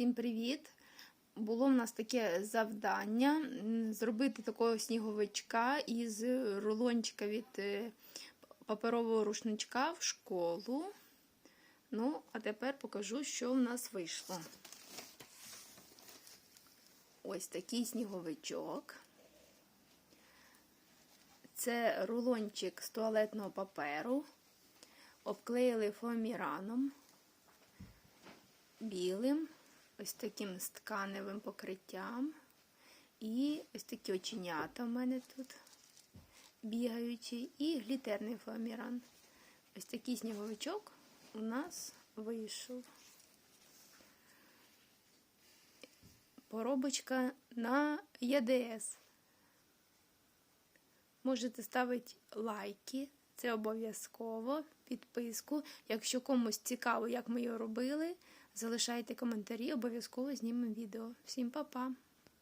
Всім привіт! Було в нас таке завдання зробити такого сніговичка із рулончика від е, паперового рушничка в школу. Ну, а тепер покажу, що в нас вийшло. Ось такий сніговичок. Це рулончик з туалетного паперу. Обклеїли фоаміраном білим, ось таким тканевим покриттям. І ось такі оченята в мене тут бігаючі, і глітерний фоаміран. Ось такий сніговичок у нас вийшов. Поробочка на ЄДС. Можете ставити лайки, це обов'язково, підписку. Якщо комусь цікаво, як ми його робили, залишайте коментарі, обов'язково знімемо відео. Всім па-па!